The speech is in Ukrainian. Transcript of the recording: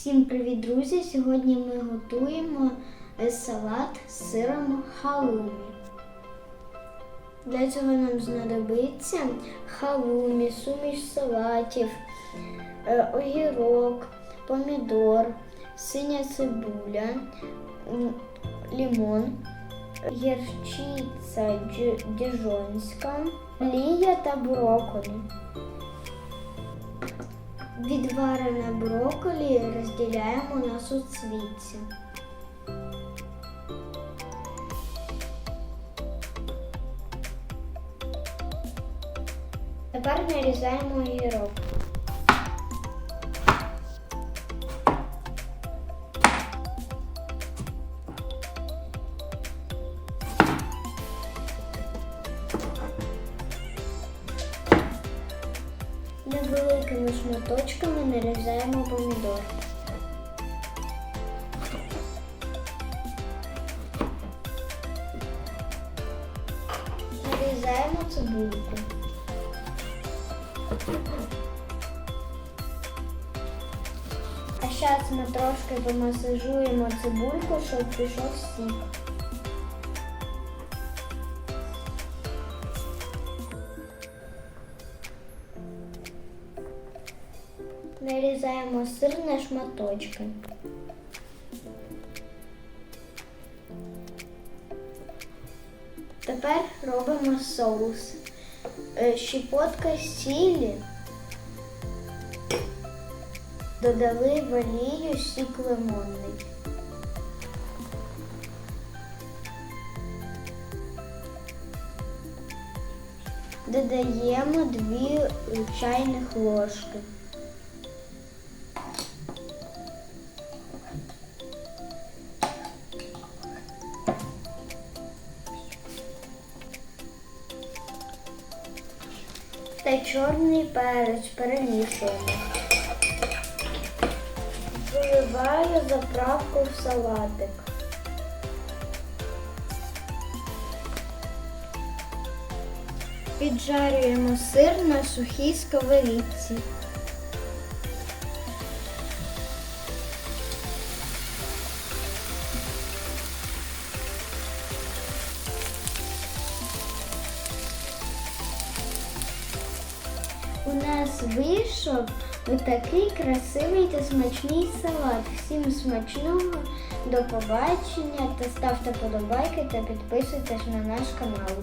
Всім привіт, друзі! Сьогодні ми готуємо е, салат з сиром халумі. Для цього нам знадобиться халумі, суміш салатів, е, огірок, помідор, синя цибуля, лимон, гірчиця діжонська, олія та брокколі. Відварене брокколі розділяємо на суцвітці. Тепер нарізаємо огірок. Невеликими шматочками нарізаємо помідор. Нарізаємо цибульку. А зараз ми трошки помасажуємо цибульку, щоб пішов сік. Нарізаємо сир на шматочки. Тепер робимо соус. Е, Щепотка сілі. Додали в олію сік лимонний. Додаємо 2 чайних ложки. Та чорний перець перемішуємо. Виливаю заправку в салатик. Піджарюємо сир на сухій сковорідці. У нас вийшов отакий красивий та смачний салат. Всім смачного, до побачення та ставте подобайки та підписуйтесь на наш канал.